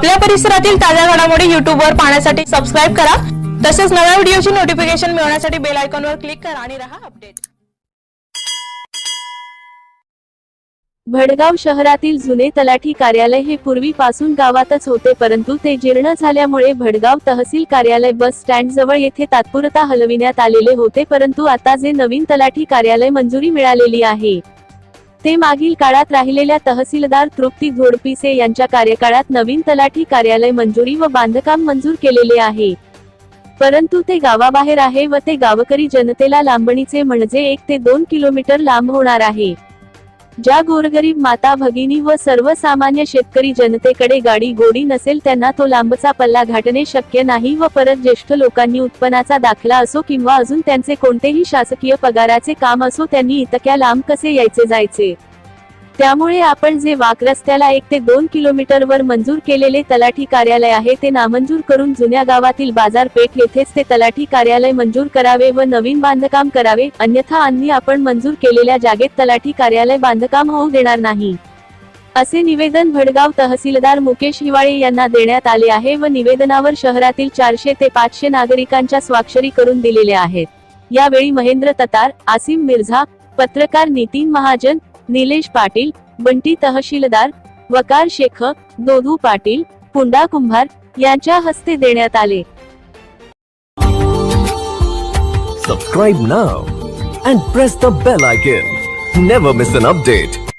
आपल्या परिसरातील ताज्या घडामोडी युट्यूबवर पाहण्यासाठी सबस्क्राईब करा. तसेच नव्या व्हिडिओची नोटिफिकेशन मिळवण्यासाठी बेल आयकॉनवर क्लिक करा आणि रहा अपडेट भडगाव शहरातील जुने तलाठी कार्यालय हे पूर्वीपासून गावातच होते परंतु ते जीर्ण झाल्यामुळे भडगाव तहसील कार्यालय बस स्टँड जवळ येथे तात्पुरता हलविण्यात आलेले होते परंतु आता जे नवीन तलाठी कार्यालय मंजुरी मिळालेली आहे. ते मागील काळात राहिलेल्या तहसीलदार तृप्ती घोडपिसे यांच्या कार्यकाळात नवीन तलाठी कार्यालय मंजुरी व बांधकाम मंजूर केलेले आहे. परंतु ते गावाबाहेर आहे व ते गावकरी जनतेला लांबणीचे म्हणजे एक ते दोन किलोमीटर लांब होणार आहे. ज्या गोरगरीब माता भगिनी व सर्वसामान्य शेतकरी जनतेकडे गाडी गोडी नसेल त्यांना तो लांबचा पल्ला घाटणे शक्य नाही व परत ज्येष्ठ लोकांनी उत्पन्नाचा दाखला असो किंवा अजून त्यांचे कोणतेही शासकीय पगाराचे काम असो त्यांनी इतक्या लांब कसे यायचे जायचे? त्यामुळे आपण जे वाकरस्त्याला एक ते दोन किलोमीटर वर मंजूर केलेले तलाठी कार्यालय आहे ते नामंजूर करून जुन्या गावातील बाजारपेठ येथेच ते तलाठी कार्यालय मंजूर करावे व नवीन बांधकाम करावे अन्यथा अन्य आपण मंजूर केलेल्या जागेत तलाठी कार्यालय बांधकाम होऊ देणार नाही. असे निवेदन भडगाव तहसीलदार मुकेश हिवाळे यांना देण्यात आले आहे व निवेदनावर शहरातील चारशे ते पाचशे नागरिकांच्या स्वाक्षरी करून दिलेल्या आहेत. यावेळी महेंद्र ततार आसिम मिर्झा पत्रकार नितीन महाजन निलेश पाटील बंटी तहसीलदार वकार शेख दोधू पाटील पुंडा कुंभार यांच्या हस्ते देण्यात आले. सबस्क्राईब ना and press the bell icon never miss an update